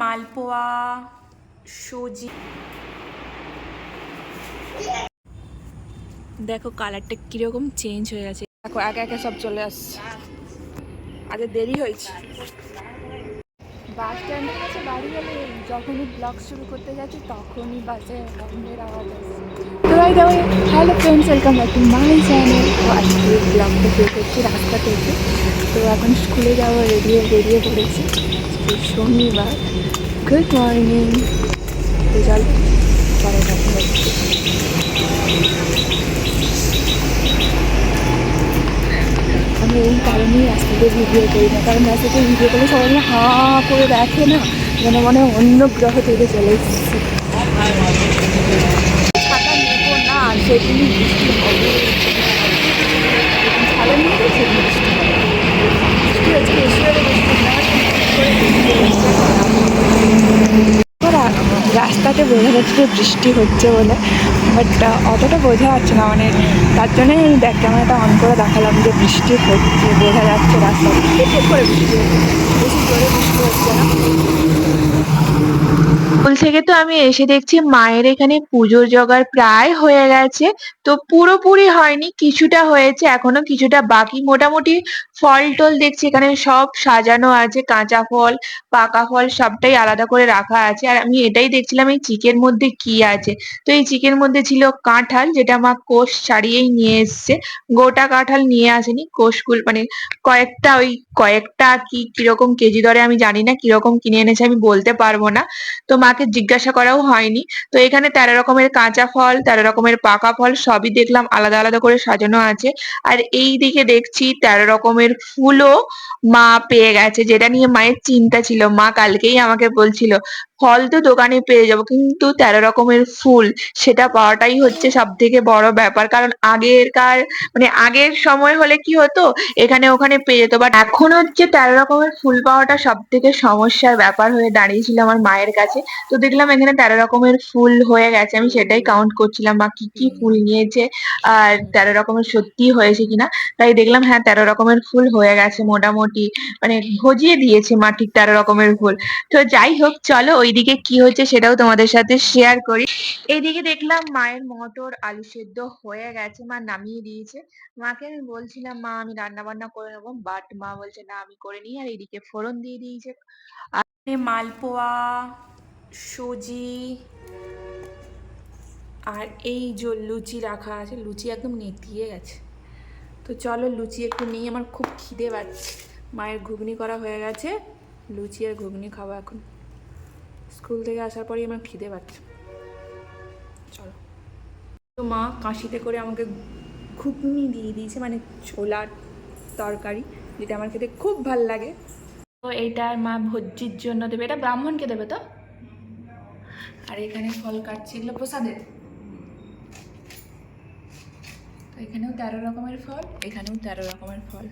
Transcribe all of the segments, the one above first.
মালপোয়া সুজি দেখো কালারটা কীরকম চেঞ্জ হয়ে গেছে। দেখো, একে একে সব চলে আসছে। আগে দেরি হয়েছে। বাস স্ট্যান্ডের কাছে বাড়ি গেলে যখনই ব্লগ শুরু করতে যাচ্ছি, তখনই বাসে হর্নের আওয়াজ আসছে। ভাই দাও hello friends welcome back to my channel তো আজকে ব্লগটা শুরু করছি রাস্তা থেকে তো এখন স্কুলে যাব, রেডিও, বেরিয়ে পড়েছি। শনিবার। গুড মর্নিং চল, পরে দেখা আমি এই কারণেই রাস্তাতে ভিডিও করি না, কারণ রাস্তাতে ভিডিও করলে সবাই হা করে দেখে না। যেন মনে অন্য গ্রহ থেকে চলে এসেছি। ছাতা নেব না সেদিনই বৃষ্টি হবে। ছাতা নিয়ে গেছে বৃষ্টি হবে। রাস্তাতে বোঝা যাচ্ছে বৃষ্টি হচ্ছে বলে বাট অতটা বোঝা যাচ্ছে না। মানে তার জন্যই আমি ব্যাক ক্যামেরাটা অন করে দেখালাম যে বৃষ্টি হচ্ছে, বোঝা যাচ্ছে রাস্তাতে। ঠিক করে বৃষ্টি হচ্ছে? বেশি জোরে বৃষ্টি হচ্ছে না? স্কুল থেকে তো আমি এসে দেখছি মায়ের এখানে পুজোর জোগাড় প্রায় হয়ে গেছে। তো পুরোপুরি হয়নি, কিছুটা হয়েছে, এখনও কিছুটা বাকি। মোটামুটি ফল টল দেখছি এখানে সব সাজানো আছে, কাঁচা ফল, পাকা ফল সবটাই আলাদা করে রাখা আছে। আর আমি এটাই দেখছিলাম এই চিকের মধ্যে কি আছে। তো এই চিকের মধ্যে ছিল কাঁঠাল, যেটা মা কোষ ছাড়িয়েই নিয়ে এসছে। গোটা কাঁঠাল নিয়ে আসেনি কোষগুলো মানে কয়েকটা ওই কয়েকটা কি কীরকম কেজি দরে আমি জানি না, কীরকম কিনে এনেছে আমি বলতে পারব না। তো মাকে জিজ্ঞাসা করাও হয়নি। তো এখানে তেরো রকমের কাঁচা ফল, তেরো রকমের পাকা ফল সবই দেখলাম আলাদা আলাদা করে সাজানো আছে। আর এই দিকে দেখছি তেরো রকমের ফুলও মা পেয়ে গেছে, যেটা নিয়ে মায়ের চিন্তা ছিল। মা কালকেই আমাকে বলছিল ফল তো দোকানে পেয়ে যাব, কিন্তু তেরো রকমের ফুল, সেটা পাওয়াটাই হচ্ছে সব থেকে বড় ব্যাপার। কারণ আগেরকার মানে আগের সময় হলে কি হতো, এখানে ওখানে পেয়ে যেত। বাট এখন হচ্ছে তেরো রকমের ফুল পাওয়াটা সব থেকে সমস্যার ব্যাপার হয়ে দাঁড়িয়েছিল আমার মায়ের কাছে। তো দেখলাম এখানে তেরো রকমের ফুল হয়ে গেছে, আমি সেটাই কাউন্ট করছিলাম, বা কি কি ফুল নিয়েছে, আর তেরো রকমের সত্যি হয়েছে কিনা। তাই দেখলাম হ্যাঁ তেরো রকমের ফুল হয়ে গেছে মোটামুটি মানে ভজিয়ে দিয়েছে মা ঠিক তেরো রকমের ফুল। তো যাই হোক, চলো ওইদিকে কি হচ্ছে সেটাও তোমাদের সাথে শেয়ার করি। এইদিকে দেখলাম মায়ের মটর আলু সেদ্ধ হয়ে গেছে, মা নামিয়ে দিয়েছে। মাকে আমি বলছিলাম, মা, আমি রান্না বান্না করে নেব। বাট মা বলছে, না, আমি করে নিই। আর এদিকে ফোড়ন দিয়ে দিয়েছে। এ মালপোয়া, সুজি, আর এই যে লুচি রাখা আছে, লুচি একদম নেতিয়ে গেছে। তো চলো লুচি একটু নিয়ে আমার খুব খিদে পাচ্ছে। মায়ের ঘুগনি করা হয়ে গেছে, লুচি আর ঘুগনি খাব এখন। স্কুল থেকে আসার পরেই আমার খিদে পাচ্ছে। চলো। তো মা কাশিতে করে আমাকে ঘুগনি দিয়ে দিয়েছে মানে ছোলার তরকারি, যেটা আমার খেতে খুব ভালো লাগে। তো এইটা মা ভজ্জির জন্য দেবে। এটা ব্রাহ্মণকে দেবে তো? আর এখানে ফল কাটছি এগুলো প্রসাদের। এখানেও তেরো রকমের ফল, এখানেও তেরো রকমের ফল।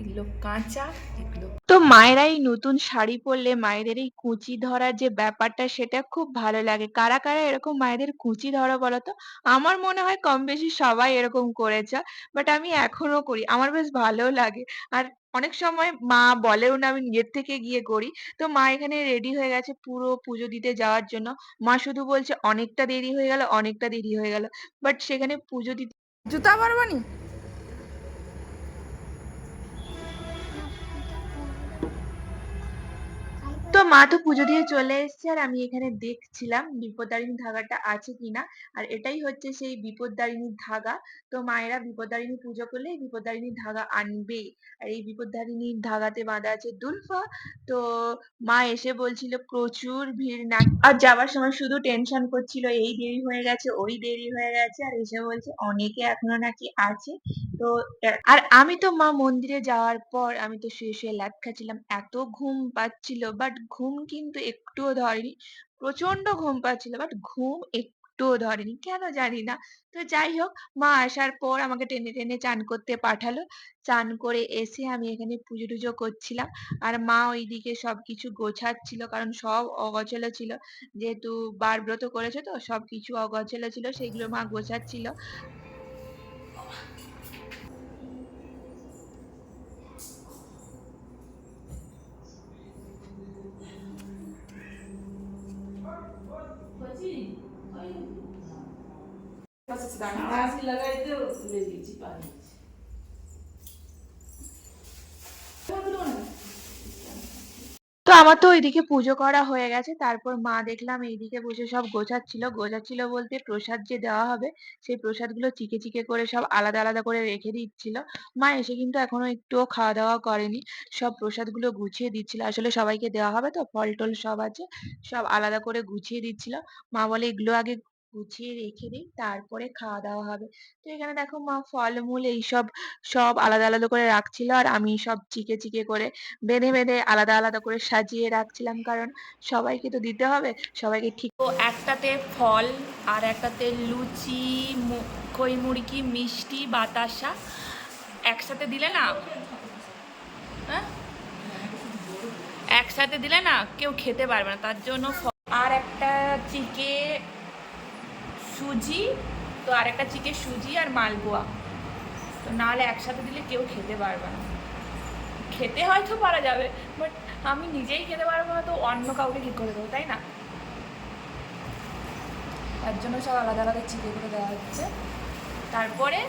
এগুলো কাঁচা, এগুলো তো মায়েরা এই নতুন শাড়ি পরলে মায়েদের এই কুচি ধরার যে ব্যাপারটা, সেটা খুব ভালো লাগে। কারা কারা এরকম মায়েদের কুচি ধরো বলতো আমার মনে হয় কম বেশি সবাই এরকম করেছে বাট আমি এখনও করি। আমার বেশ ভালো লাগে। আর অনেক সময় মা বলেও না আমি নিজের থেকে গিয়ে করি। তো মা এখানে রেডি হয়ে গেছে পুরো পুজো দিতে যাওয়ার জন্য। মা শুধু বলছে, অনেকটা দেরি হয়ে গেল, অনেকটা দেরি হয়ে গেল। বাট সেখানে পুজো দিতে জুতা পারব তো মা তো পুজো দিয়ে চলে এসেছে আর আমি এখানে দেখছিলাম বিপদারিণী ধাগাটা আছে কিনা। আর এটাই হচ্ছে সেই বিপদারিণীর ধাগা। তো মায়েরা বিপদারিণী পুজো করলে এই বিপদারিণীর ধাগা আনবে। আর এই বিপদারিণীর ধাগাতে বাঁধা আছে দুলফা। তো মা এসে বলছিল, প্রচুর ভিড় না আর যাওয়ার সময় শুধু টেনশন করছিল, এই দেরি হয়ে গেছে, ওই দেরি হয়ে গেছে। আর এসে বলছে, অনেকে এখনও নাকি আছে। তো আর আমি তো মা মন্দিরে যাওয়ার পর আমি তো শুয়ে শুয়ে ল্যাদ খাচ্ছিলাম। এত ঘুম পাচ্ছিল বাট ঘুম কিন্তু একটুও ধরেনি। প্রচণ্ড ঘুম পাচ্ছিল বাট ঘুম একটুও ধরেনি, কেন জানি না। তো যাই হোক, মা আসার পর আমাকে টেনে টেনে চান করতে পাঠালো। চান করে এসে আমি এখানে পুজো টুজো করছিলাম। আর মা ওইদিকে সবকিছু গোছাচ্ছিল, কারণ সব অগোছালো ছিল। যেহেতু বার ব্রত করেছে তো, সবকিছু অগোছালো ছিল, সেগুলো মা গোছাচ্ছিল। পাশে দাঁড়া। হাসি লাগাইতেও তুলে দিয়েছি পানি তো আমার তো ওইদিকে পুজো করা হয়ে গেছে তারপর মা দেখলাম এইদিকে বসে সব গোছাচ্ছিল। গোছাচ্ছিল বলতে প্রসাদ যে দেওয়া হবে সেই প্রসাদগুলো চিকে চিকে করে সব আলাদা আলাদা করে রেখে দিচ্ছিল। মা এসে কিন্তু এখনও একটুও খাওয়া দাওয়া করেনি সব প্রসাদগুলো গুছিয়ে দিচ্ছিল। আসলে সবাইকে দেওয়া হবে তো ফল টল সব আছে সব আলাদা করে গুছিয়ে দিচ্ছিল। মা বলে এগুলো আগে গুছিয়ে রেখে দিই, তারপরে খাওয়া দাওয়া হবে। তো এখানে দেখো মা ফলমূল এইসব, সব আলাদা আলাদা করে রাখছিল আর আমি সব চিকে চিকে করে বেঁধে বেঁধে আলাদা আলাদা করে সাজিয়ে রাখছিলাম। কারণ সবাইকে তো দিতে হবে, সবাইকে ঠিক তো একটাতে ফল আর একটাতে লুচি খই মুড়কি মিষ্টি, বাতাসা একসাথে দিলে না? হ্যাঁ? একসাথে দিলে না কেউ খেতে পারবে না, তার জন্য আর একটা চিকে সুজি, তো আর একটা চিকে সুজি আর মালপোয়া। তো নাহলে একসাথে দিলে কেউ খেতে পারবে না। খেতে হয়তো পারা যাবে বাট আমি নিজেই খেতে পারব না, তো অন্য কাউকে কী করে দেবো, তাই না? তার জন্য সব আলাদা আলাদা চিকে করে দেওয়া হচ্ছে। তারপরে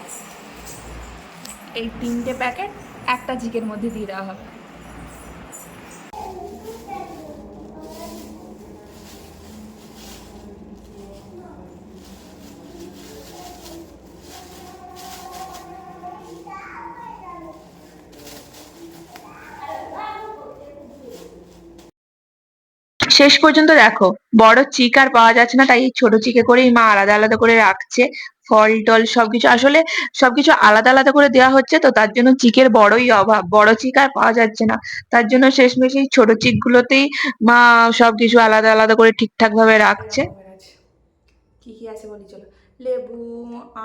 এই তিনটে প্যাকেট একটা চিকের মধ্যে দিয়ে দেওয়া হবে। শেষ পর্যন্ত দেখো, বড় চিক আর পাওয়া যাচ্ছে না, তাই ছোট চিকে করেই মা আলাদা আলাদা করে রাখছে। ফল টল সবকিছু, আসলে সবকিছু আলাদা আলাদা করে দেওয়া হচ্ছে, তো তার জন্য চিকের বড়ই অভাব। বড় চিক আর পাওয়া যাচ্ছে না। তার জন্য শেষমেশ এই ছোট চিক গুলোতেই মা সবকিছু আলাদা আলাদা করে ঠিকঠাক ভাবে রাখছে। কি কি আছে বলি, চলো। লেবু,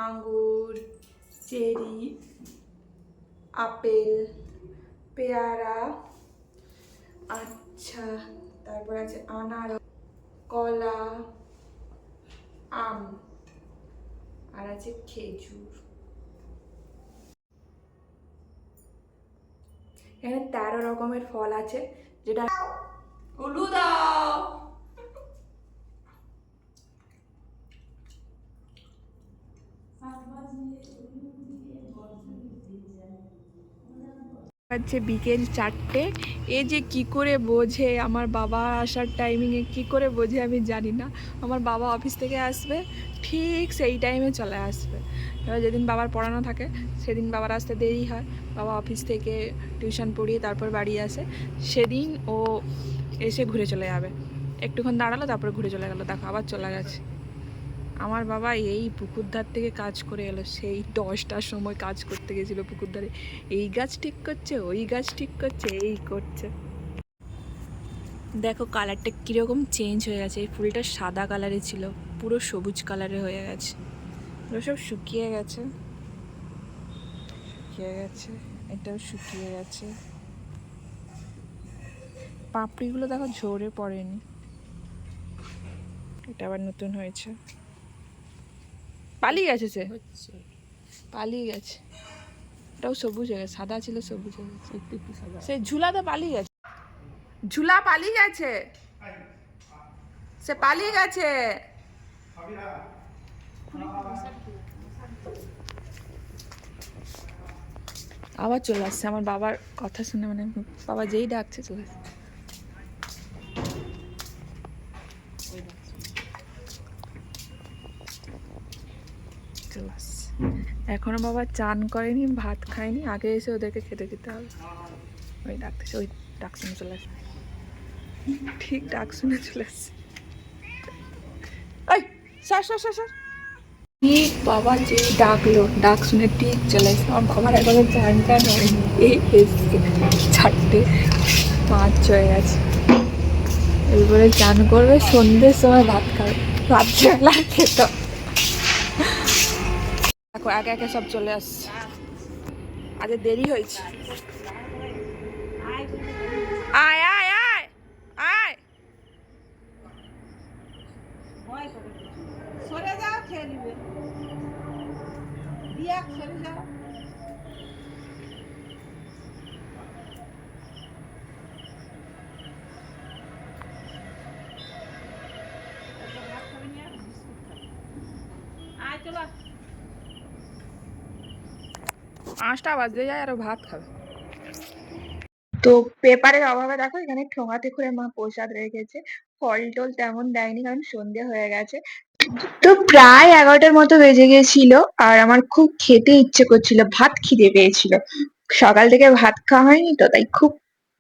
আঙ্গুর, চেরি, আপেল, পেয়ারা আচ্ছা। তারপর আছে আনার কলা, আম, আর আছে খেজুর। এখানে তেরো রকমের ফল আছে, যেটা উলু দাও হচ্ছে বিকেল চারটে। এ যে কি করে বোঝে? আমার বাবা আসার টাইমিংয়ে কি করে বোঝে আমি জানি না। আমার বাবা অফিস থেকে আসবে, ঠিক সেই টাইমে চলে আসবে। এবার যেদিন বাবার পড়ানো থাকে, সেদিন বাবার আসতে দেরি হয়। বাবা অফিস থেকে টিউশন পড়িয়ে তারপর বাড়ি আসে। সেদিন ও এসে ঘুরে চলে যাবে। একটুক্ষণ দাঁড়াল, তারপরে ঘুরে চলে গেলো। দেখো, আবার চলে গেছে। আমার বাবা এই পুকুর ধার থেকে কাজ করে এলো। সেই দশটার সময় কাজ করতে গেছিল পুকুর ধারে এই গাছ ঠিক করছে, ওই গাছ ঠিক করছে, এই করছে। দেখো কালারটা কীরকম চেঞ্জ হয়ে গেছে। এই ফুলটা সাদা কালারে ছিল, পুরো সবুজ কালারে হয়ে গেছে। এগুলো সব শুকিয়ে গেছে। শুকিয়ে গেছে, এটাও শুকিয়ে গেছে। পাপড়িগুলো দেখো ঝরে পড়েনি। এটা আবার নতুন হয়েছে। পালিয়ে গেছে সে? পালিয়ে গেছে। ওটাও সবুজ হয়ে গেছে সাদা ছিল সবুজ হয়ে গেছে। সে ঝুলা তো পালিয়ে গেছে। ঝুলা পালিয়ে গেছে? সে পালিয়ে গেছে? আবার চলে আসছে আমার বাবার কথা শুনে মানে বাবা যেই ডাকছে চলে আসছে। চলে আসছে এখনও বাবা চান করেনি ভাত খায়নি আগে এসে ওদেরকে খেতে দিতে হবে। ওই ডাকতেছে ওই ডাক শুনে চলে আসছে ঠিক ডাক শুনে চলে আসছে ওই সর সর সর সর। ঠিক বাবা যে ডাকলো ডাক শুনে ঠিক চলে আসছে আমার বাবার এখনও চান টান হয়নি। এই এসছে চারটে পাঁচ হয়ে গেছে এরপরে চান করবে সন্ধ্যের সময় ভাত খাবে। রাত্রেবেলা খেত দেখো একে একে সব চলে আসছে। আজ দেরি হয়েছে। আয় আয় আয় আয়। সরে যাও পাঁচটা বাজতে যায় আর ভাত খাবে। তো পেপারের অভাবে দেখো, এখানে ঠোঙাতে করে মা প্রসাদ রেখেছে। ফল টল তেমন দেয়নি, কারণ সন্ধে হয়ে গেছে। তো প্রায় এগারোটার মতো বেজে গেছিল আর আমার খুব খেতে ইচ্ছে করছিল, ভাত খিদে পেয়েছিল। সকাল থেকে ভাত খাওয়া হয়নি তো, তাই খুব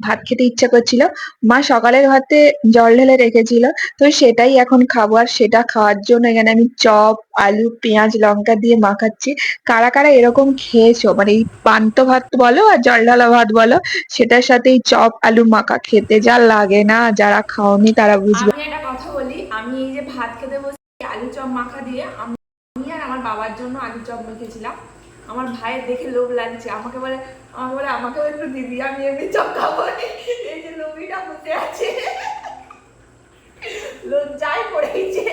ভাত খেতে ইচ্ছে করছিল। মা সকালের ভাতে জল ঢেলে রেখেছিল। তো সেটাই এখন খাব। আর সেটা খাওয়ার জন্য এখানে আমি চপ, আলু, পেঁয়াজ, লঙ্কা দিয়ে মাখাচ্ছি। কারা কারা এরকম খেয়েছো? মানে এই পান্ত ভাত বলো আর জল ঢালা ভাত বলো, সেটার সাথে এই চপ, আলু মাখা খেতে যা লাগে না। যারা খাওনি তারা বুঝবে। একটা কথা বলি, আমি এই যে ভাত খেতে বসে আলু চপ মাখা দিয়ে আমি আর আমার বাবার জন্য আলু চপ মেখেছিলাম। আমার ভাইয়ের দেখে লোভ লাগছে। আমাকে বলে আমাকে বলে আমাকে একটু দিদি আমি এমনি চপ খাব এই যে লোভিটা বসে আছে। লজ্জায় পড়েছে।